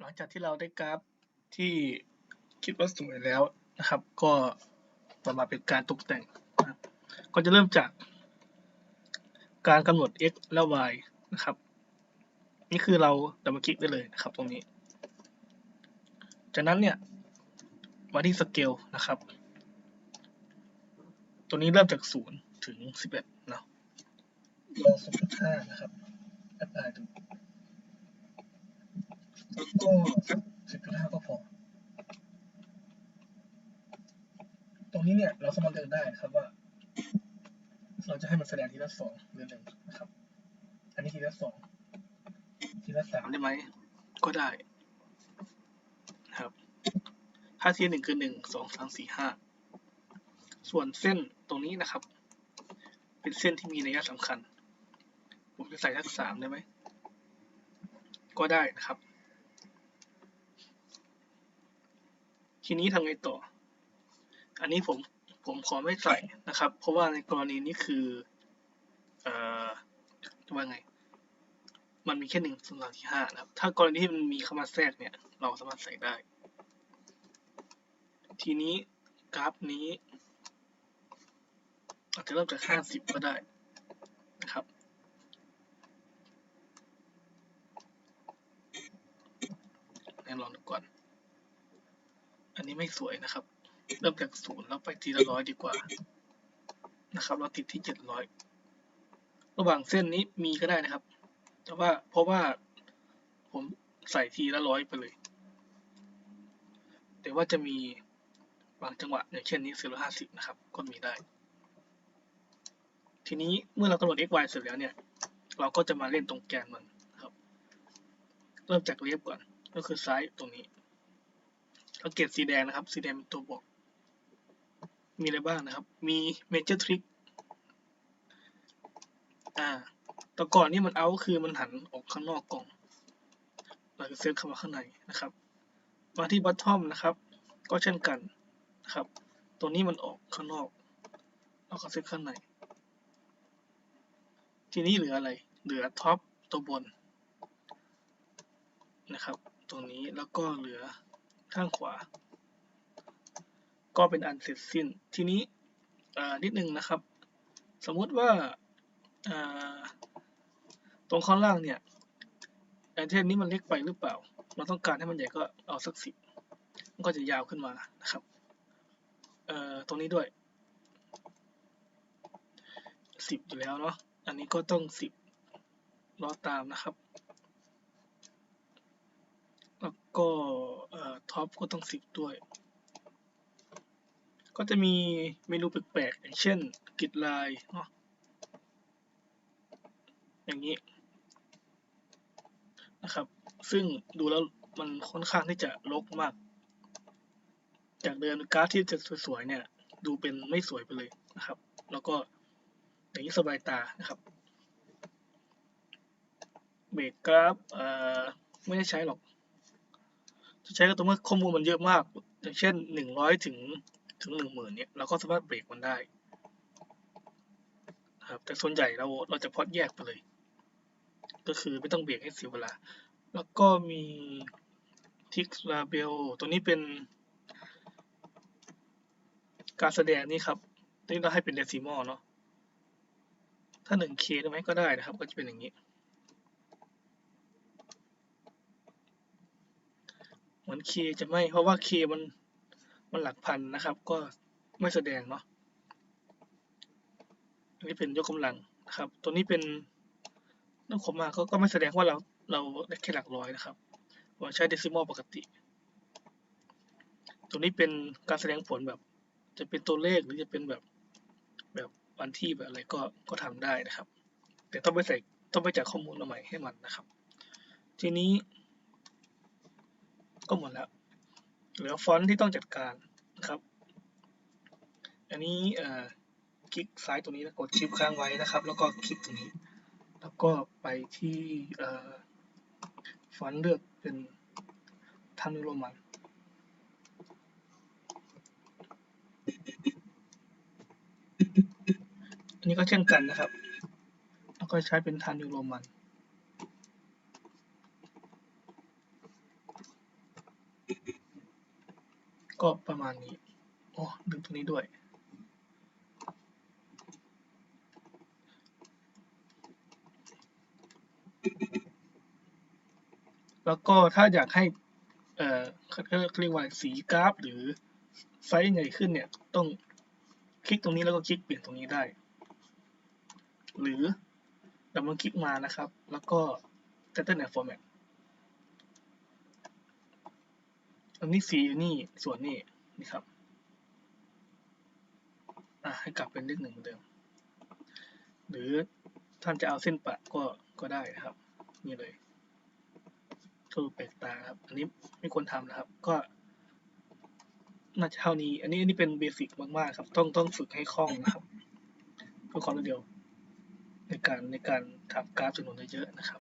หลังจากที่เราได้กราฟที่คิดว่าสวยแล้วนะครับ ก็ต่อมาเป็นการตกแต่งนะครับก็จะเริ่มจาก การกำหนด x และ y นะครับ นี่คือเราดับเบิลคลิกได้เลยนะครับ ตรงนี้ จากนั้นเนี่ยมาที่สเกลนะครับ ตัวนี้เริ่มจากศูนย์ถึงสิบเอ็ดเนาะลองศูนย์ห้านะครับแอปพลายดู ล้วก็สิบจุดห้าก็พอ ตรงนี้เนี่ยเราสามารถเลือกได้นะครับว่า เราจะให้มันแสดงทีละสองหรือหนึ่งนะครับ อันนี้ทีละสองทีละสามได้ไหม ก็ได้นะครับถ้าทีหนึ่งคือหนึ่งสองสามสี่ห้าส่วนเส้นตรงนี้นะครับ เป็นเส้นที่มีนัยสำคัญ ผมจะใส่ทักสามได้ไหม ก็ได้นะครับ ทีนี้ทำไงต่อ อันนี้ผมผมขอไม่ใส่นะครับ เพราะว่าในกรณีนี้คือเอ่อจะว่าไง มันมีแค่หนึ่งส่วนสามที่ห้านะครับ ถ้ากรณีที่มันมีคำว่าแทรกเนี่ย เราสามารถใส่ได้ ทีนี้กราฟนี้ อาจจะเริ่มจากห้าสิบก็ได้นะครับแน่ลองดูก่อน อันนี้ไม่สวยนะครับ เริ่มจากศูนย์แล้วไปทีละร้อยดีกว่า นะครับ เราติดที่เจ็ดร้อยระหว่างเส้นนี้มีก็ได้นะครับ แต่ว่าเพราะว่าผมใส่ทีละร้อยไปเลย แต่ว่าจะมีบางจังหวะอย่างเช่นนี้สี่ร้อยห้าสิบนะครับ ก็มีได้ ทีนี้เมื่อเรากำหนด x y เสร็จแล้วเนี่ย เราก็จะมาเล่นตรงแกนมันครับ เริ่มจากเลียบก่อน ก็คือซ้ายตรงนี้ สังเกตสีแดงนะครับ สีแดงเป็นตัวบอก มีอะไรบ้างนะครับ มี major trick อ่าแต่ก่อนนี่มันเอาคือมันหันออกข้างนอกกล่อง เราจะเซฟเข้ามาข้างในนะครับ มาที่ bottom นะครับ ก็เช่นกันนะครับ ตัวนี้มันออกข้างนอก เราก็เซฟข้างใน ทีนี้เหลืออะไร เหลือท็อปตัวบนนะครับ ตรงนี้แล้วก็เหลือ ข้างขวา ก็เป็นอันเสร็จสิ้น ทีนี้นิดนึงนะครับ สมมุติว่าตรงข้างล่างเนี่ยไอเทมนี้มันเล็กไปหรือเปล่า เราต้องการให้มันใหญ่ก็เอาสักสิบมันก็จะยาวขึ้นมานะครับตรงนี้ด้วยสิบอยู่แล้วเนาะ อันนี้ก็ต้องสิบรอตามนะครับ แล้วก็ ท็อปก็ต้องสิบด้วย ก็จะมีเมนูแปลกๆอย่างเช่นกิดลายเนาะอย่างนี้นะครับ ซึ่งดูแล้วมันค่อนข้างที่จะลกมาก จากเดิมกราฟที่จะสวยๆเนี่ย ดูเป็นไม่สวยไปเลยนะครับ แล้วก็อย่างนี้สบายตานะครับเบรกกราฟไม่ได้ใช้หรอก ใช้ก็ต่อเมื่อข้อมูลมันเยอะมาก อย่างเช่นหนึ่งร้อยถึงถึงหนึ่งหมื่นเนี่ยเราก็สามารถเบรกมันได้ครับแต่ส่วนใหญ่เราเราจะพอดแยกไปเลย ก็คือไม่ต้องเบรกให้เสียเวลา แล้วก็มีทิกลาเบลตัวนี้เป็น การแสดงนี่ครับนี่เราให้เป็นเดซิมอลเนาะถ้า 1K ได้ไหมก็ได้นะครับ ก็จะเป็นอย่างนี้ เหมือน K จะไม่ เพราะว่า K มันมันหลักพันนะครับ ก็ไม่แสดงเนาะอันนี้เป็นยกกำลังนะครับ ตัวนี้เป็นนอกขมาเขาก็ไม่แสดงว่าเราเราได้แค่หลักร้อยนะครับเราใช้เดซิมอลปกติ ตัวนี้เป็นการแสดงผลแบบ จะเป็นตัวเลขหรือจะเป็นแบบแบบวันที่แบบอะไรก็ก็ทำได้นะครับ แต่ต้องไปใส่ต้องไปจัดข้อมูลมาใหม่ให้มันนะครับ ทีนี้ ก็หมดแล้ว เหลือฟอนต์ที่ต้องจัดการนะครับ อันนี้คลิกซ้ายตรงนี้นะกดชิปค้างไว้นะครับ แล้วก็คลิกตรงนี้ แล้วก็ไปที่ฟอนต์เลือกเป็นทันโรมันอันนี้ก็เช่นกันนะครับ แล้วก็ใช้เป็นทันโรมัน ก็ประมาณนี้โอ้ดึงตรงนี้ด้วย แล้วก็ถ้าอยากให้ เอ่อเรียกว่าสีกราฟ หรือไซส์ใหญ่ขึ้นเนี่ย ต้องคลิกตรงนี้แล้วก็คลิกเปลี่ยนตรงนี้ได้ หรือดับเบิลคลิกมานะครับ แล้วก็ Title and Format อันนี้สีอยู่นี่ ส่วนนี้นี่ครับอะให้กลับเป็นเลขหนึ่งเหมือนเดิม หรือท่านจะเอาเส้นปะก็ก็ได้นะครับ นี่เลยคือแปลกตาครับ อันนี้ไม่ควรทำนะครับ ก็น่าจะเท่านี้ อันนี้อันนี้เป็นเบสิกมากๆครับ ต้องต้องฝึกให้คล่องนะครับเพื่อความรวดเร็วในการในการทำกราฟจำนวนเยอะๆนะครับ